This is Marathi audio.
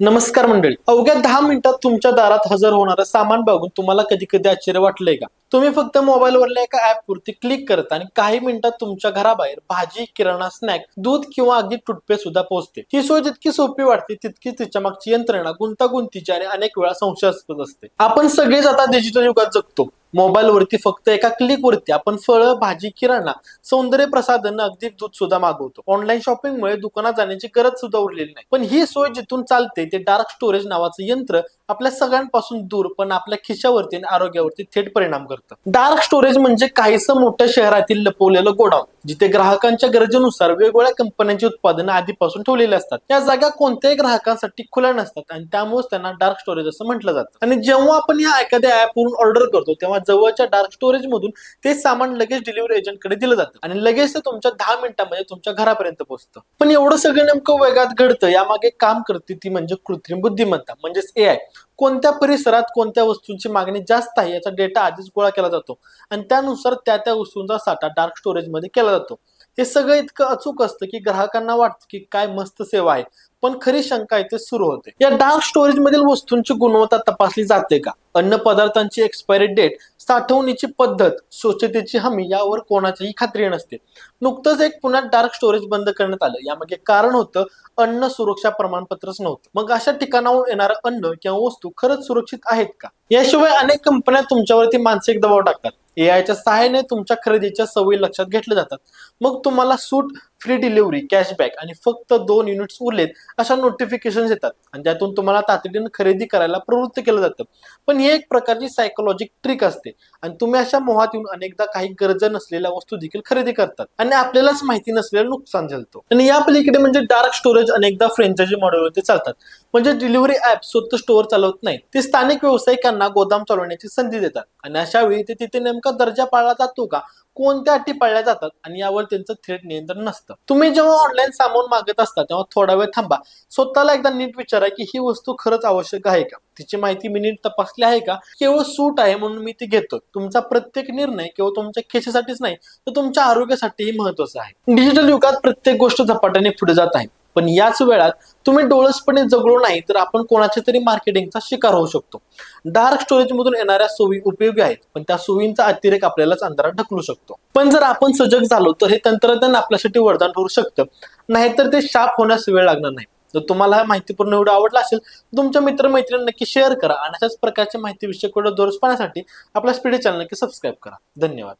नमस्कार मंडळी. अवघ्या दहा मिनिटात तुमच्या दारात हजर होणारं सामान बघून तुम्हाला कधी कधी आश्चर्य वाटलंय का? तुम्ही फक्त मोबाईलवरल्या एका ऍप वरती क्लिक करता आणि काही मिनिटात तुमच्या घराबाहेर भाजी किराणा स्नॅक दूध किंवा अगदी टुटपेस्ट सुद्धा पोहोचते. ही सोय जितकी सोपी वाटते तितकीच तिच्या मागची यंत्रणा गुंतागुंतीची आणि अनेक वेळा संशयास्पद असते. आपण सगळेच आता डिजिटल युगात जगतो. मोबाईलवरती फक्त एका क्लिक वरती आपण फळं भाजी किराणा सौंदर्य प्रसाधन अगदी दूध सुद्धा मागवतो. ऑनलाईन शॉपिंगमुळे दुकानात जाण्याची गरज सुद्धा उरलेली नाही. पण ही सोय जिथून चालते ते डार्क स्टोरेज नावाचं यंत्र आपल्या सगळ्यांपासून दूर पण आपल्या खिशावरती आणि आरोग्यावरती थेट परिणाम करतं. डार्क स्टोरेज म्हणजे काहीसं मोठ्या शहरातील लपवलेलं गोडाऊन. जिथे ग्राहकांच्या गरजेनुसार वेगवेगळ्या कंपन्यांची उत्पादनं आधीपासून ठेवलेली असतात या जागा कोणत्याही ग्राहकांसाठी खुल्या नसतात आणि त्यामुळेच त्यांना डार्क स्टोरेज असं म्हटलं जातं. आणि जेव्हा आपण या एखाद्या ऍपवरून ऑर्डर करतो तेव्हा जवळच्या डार्क स्टोरेज मधून ते सामान लगेच डिलिव्हरी एजंटकडे दिलं जातं आणि लगेच ते तुमच्या दहा मिनिटांमध्ये तुमच्या घरापर्यंत पोहोचतं. पण एवढं सगळं नेमकं वेगात घडतं यामागे काम करते ती म्हणजे कृत्रिम बुद्धिमत्ता म्हणजेच ए आय कोणत्या परिसरात कोणत्या वस्तूंची मागणी जास्त आहे याचा डेटा आधीच गोळा केला जातो. आणि त्यानुसार त्या त्या वस्तूंचा साठा डार्क स्टोरेजमध्ये केला जातो. हे सगळं इतकं अचूक असतं की ग्राहकांना वाटतं की काय मस्त सेवा आहे. पण खरी शंका इथे सुरू होते. या डार्क स्टोरेज मधील वस्तूंची गुणवत्ता तपासली जाते का? अन्न पदार्थांची एक्सपायरी डेट साठवणीची पद्धत स्वच्छतेची हमी यावर कोणाचीही खात्री नसते. नुकतंच एक पुण्यात डार्क स्टोरेज बंद करण्यात आलं. यामागे कारण होतं अन्न सुरक्षा प्रमाणपत्रच नव्हतं. मग अशा ठिकाणावर येणारं अन्न किंवा वस्तू खरंच सुरक्षित आहेत का? याशिवाय अनेक कंपन्या तुमच्यावरती मानसिक दबाव टाकतात. एआयच्या सहाय्याने तुमच्या खरेदीच्या सवयी लक्षात घेतल्या जातात. मग तुम्हाला सूट फ्री डिलिव्हरी कॅशबॅक आणि फक्त दोन युनिट्स उरलेत अशा नोटिफिकेशन येतात. आणि त्यातून तुम्हाला तातडीनं खरेदी करायला प्रवृत्त केलं जातं. पण ही एक प्रकारची सायकोलॉजिक ट्रिक असते. आणि तुम्ही अशा मोहात येऊन अनेकदा काही गरज नसलेल्या वस्तू देखील खरेदी करतात. आणि आपल्यालाच माहिती नसलेलं नुकसान झालतो. आणि या पलीकडे म्हणजे डार्क स्टोरेज अनेकदा फ्रेंचायझी मॉडेलवरती चालतात. म्हणजे डिलिव्हरी ऍप स्वतः स्टोअर चालवत नाही. ते स्थानिक व्यावसायिकांना गोदाम चालवण्याची संधी देतात. आणि अशा वेळी ते तिथे नेमका दर्जा पाळला जातो का? कोणत्या अटी पाळल्या जातात? आणि यावर त्यांचं थेट नियंत्रण नसतं. तुम्ही जेव्हा ऑनलाईन सामान मागत असता तेव्हा थोडा वेळ थांबा. स्वतःला एकदा नीट विचारा की ही वस्तू खरंच आवश्यक आहे का? तिची माहिती मी नीट तपासली आहे का? केवळ सूट आहे म्हणून मी ती घेतो. तुमचा प्रत्येक निर्णय केवळ तुमच्या खिशेसाठीच नाही तर तुमच्या आरोग्यासाठीही महत्त्वाचा आहे. डिजिटल युगात प्रत्येक गोष्ट झपाट्याने पुढे जात आहे. पण याच वेळात तुम्ही डोळसपणे जगलो नाही तर आपण कोणाच्या तरी मार्केटिंगचा शिकार होऊ शकतो. डार्क स्टोरेज मधून येणाऱ्या सोयी उपयोगी आहेत पण त्या सोयींचा अतिरेक आपल्यालाच अंधारात ढकलू शकतो. पण जर आपण सजग झालो तर हे तंत्रज्ञान आपल्यासाठी वरदान ठरू शकतं. नाहीतर ते शाप होण्यास वेळ लागणार नाही. जर तुम्हाला हा माहितीपूर्ण व्हिडिओ आवडला असेल तर तुमच्या मित्रमैत्रिणी नक्की शेअर करा आणि अशाच प्रकारच्या माहिती विषयक व्हिडिओ दररोज पाहण्यासाठी आपल्या स्पीडी चॅनल नक्की सबस्क्राईब करा. धन्यवाद.